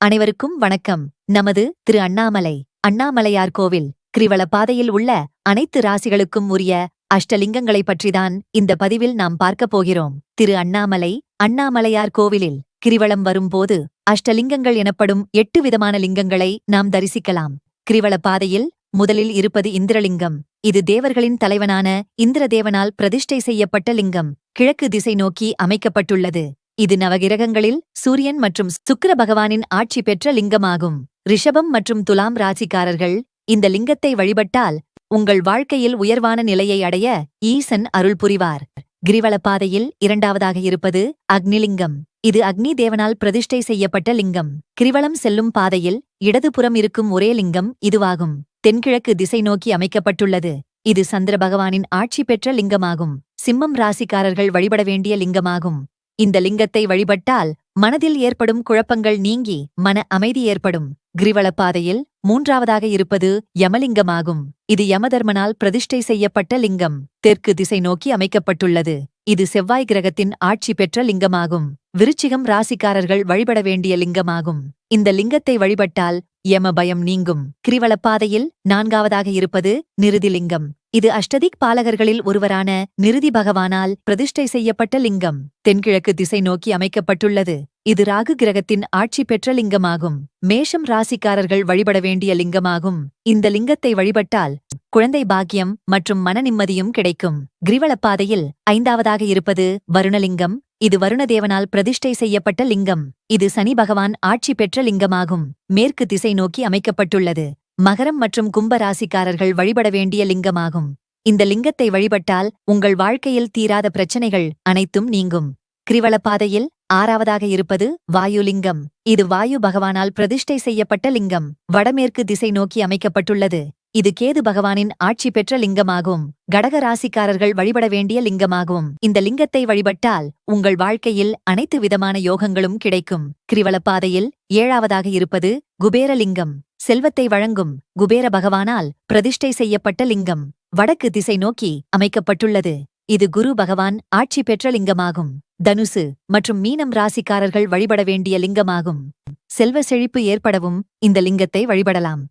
அனைவருக்கும் வணக்கம். நமது திரு அண்ணாமலை. அண்ணாமலையார் கோவில் கிரிவல பாதையில் உள்ள அனைத்து ராசிகளுக்கும் உரிய அஷ்டலிங்கங்களை பற்றிதான் இந்த பதிவில் நாம் பார்க்கப் போகிறோம். திரு அண்ணாமலை அண்ணாமலையார் கோவிலில் கிரிவலம் வரும்போது அஷ்டலிங்கங்கள் எனப்படும் எட்டு விதமான லிங்கங்களை நாம் தரிசிக்கலாம். கிரிவல பாதையில் முதலில் இருப்பது இந்திரலிங்கம். இது தேவர்களின் தலைவனான இந்திரதேவனால் பிரதிஷ்டை செய்யப்பட்ட லிங்கம். கிழக்கு திசை நோக்கி அமைக்கப்பட்டுள்ளது. இது நவகிரகங்களில் சூரியன் மற்றும் சுக்கிர பகவானின் ஆட்சி பெற்ற லிங்கமாகும். ரிஷபம் மற்றும் துலாம் ராசிக்காரர்கள் இந்த லிங்கத்தை வழிபட்டால் உங்கள் வாழ்க்கையில் உயர்வான நிலையை அடைய ஈசன் அருள் புரிவார். கிரிவல பாதையில் இரண்டாவதாக இருப்பது அக்னிலிங்கம். இது அக்னி தேவனால் பிரதிஷ்டை செய்யப்பட்ட லிங்கம். கிரிவலம் செல்லும் பாதையில் இடதுபுறம் இருக்கும் ஒரே லிங்கம் இதுவாகும். தென்கிழக்கு திசை நோக்கி அமைக்கப்பட்டுள்ளது. இது சந்திர பகவானின் ஆட்சி பெற்ற லிங்கமாகும். சிம்மம் ராசிக்காரர்கள் வழிபட வேண்டிய லிங்கமாகும். இந்த லிங்கத்தை வழிபட்டால் மனதில் ஏற்படும் குழப்பங்கள் நீங்கி மன அமைதி ஏற்படும். கிரிவல பாதையில் மூன்றாவதாக இருப்பது யமலிங்கமாகும். இது யமதர்மனால் பிரதிஷ்டை செய்யப்பட்ட லிங்கம். தெற்கு திசை நோக்கி அமைக்கப்பட்டுள்ளது. இது செவ்வாய் கிரகத்தின் ஆட்சி பெற்ற லிங்கமாகும். விருச்சிகம் ராசிக்காரர்கள் வழிபட வேண்டிய லிங்கமாகும். இந்த லிங்கத்தை வழிபட்டால் யம பயம் நீங்கும். கிரிவலப்பாதையில் நான்காவதாக இருப்பது நிருதிலிங்கம் இது அஷ்டதிக் பாலகர்களில் ஒருவரான நிருதி பகவானால் பிரதிஷ்டை செய்யப்பட்ட லிங்கம். தென்கிழக்கு திசை நோக்கி அமைக்கப்பட்டுள்ளது. இது ராகு கிரகத்தின் ஆட்சி பெற்ற லிங்கமாகும். மேஷம் ராசிக்காரர்கள் வழிபட வேண்டிய லிங்கமாகும். இந்த லிங்கத்தை வழிபட்டால் குழந்தை பாக்கியம் மற்றும் மன நிம்மதியும் கிடைக்கும். கிரிவலப்பாதையில் ஐந்தாவதாக இருப்பது வருணலிங்கம். இது வருணதேவனால் பிரதிஷ்டை செய்யப்பட்ட லிங்கம். இது சனி பகவான் ஆட்சி பெற்ற லிங்கமாகும். மேற்கு திசை நோக்கி அமைக்கப்பட்டுள்ளது. மகரம் மற்றும் கும்ப ராசிக்காரர்கள் வழிபட வேண்டிய லிங்கமாகும். இந்த லிங்கத்தை வழிபட்டால் உங்கள் வாழ்க்கையில் தீராத பிரச்சனைகள் அனைத்தும் நீங்கும். கிரிவலப்பாதையில் ஆறாவதாக இருப்பது வாயுலிங்கம். இது வாயு பகவானால் பிரதிஷ்டை செய்யப்பட்ட லிங்கம். வடமேற்கு திசை நோக்கி அமைக்கப்பட்டுள்ளது. இது கேது பகவானின் ஆட்சி பெற்ற லிங்கமாகும். கடக ராசிக்காரர்கள் வழிபட வேண்டிய லிங்கமாகும். இந்த லிங்கத்தை வழிபட்டால் உங்கள் வாழ்க்கையில் அனைத்து விதமான யோகங்களும் கிடைக்கும். கிரிவலப்பாதையில் ஏழாவதாக இருப்பது குபேரலிங்கம். செல்வத்தை வழங்கும் குபேர பகவானால் பிரதிஷ்டை செய்யப்பட்ட லிங்கம். வடக்கு திசை நோக்கி அமைக்கப்பட்டுள்ளது. இது குரு பகவான் ஆட்சி பெற்ற லிங்கமாகும். தனுசு மற்றும் மீனம் ராசிக்காரர்கள் வழிபட வேண்டிய லிங்கமாகும். செல்வ செழிப்பு ஏற்படவும் இந்த லிங்கத்தை வழிபடலாம்.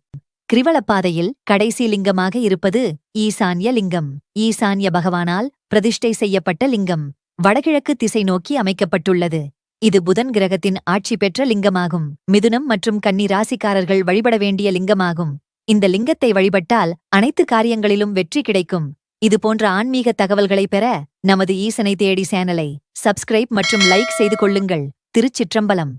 கிரிவலப்பாதையில் கடைசி லிங்கமாக இருப்பது ஈசான்ய லிங்கம். ஈசான்ய பகவானால் பிரதிஷ்டை செய்யப்பட்ட லிங்கம். வடகிழக்கு திசை நோக்கி அமைக்கப்பட்டுள்ளது. இது புதன் கிரகத்தின் ஆட்சி பெற்ற லிங்கமாகும். மிதுனம் மற்றும் கன்னி ராசிக்காரர்கள் வழிபட வேண்டிய லிங்கமாகும். இந்த லிங்கத்தை வழிபட்டால் அனைத்து காரியங்களிலும் வெற்றி கிடைக்கும். இதுபோன்ற ஆன்மீக தகவல்களை பெற நமது ஈசனை தேடி சேனலை சப்ஸ்கிரைப் மற்றும் லைக் செய்து கொள்ளுங்கள். திருச்சிற்றம்பலம்.